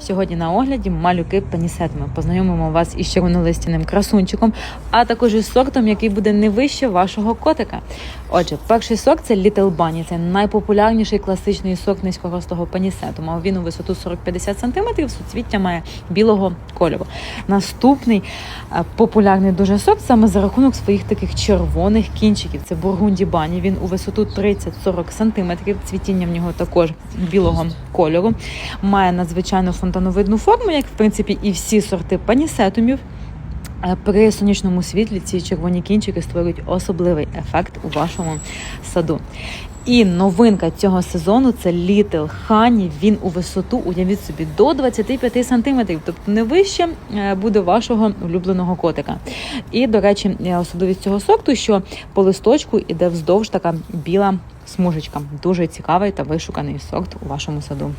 Сьогодні на огляді малюки пенісет. Ми познайомимо вас із червонолистяним красунчиком, а також із сортом, який буде не вище вашого котика. Отже, перший сорт це Little Bunny. Це найпопулярніший класичний сорт низькоростого пенісету. Мав він у висоту 40-50 см, суцвіття має білого кольору. Наступний е, популярний дуже сорт саме за рахунок своїх таких червоних кінчиків. Це Бургунді Бані. Він у висоту 30-40 см. Цвітіння в нього також білого кольору. Має надзвичайно фонтановидну форму, як в принципі і всі сорти панісетумів. Е, При сонячному світлі ці червоні кінчики створюють особливий ефект у вашому саду. І новинка цього сезону це Little Honey. Він у висоту, уявіть собі, до 25 сантиметрів, тобто не вище е, буде вашого улюбленого котика. І, до речі, е, особливість цього сорту, що по листочку іде вздовж така біла смужечка. Дуже цікавий та вишуканий сорт у вашому саду.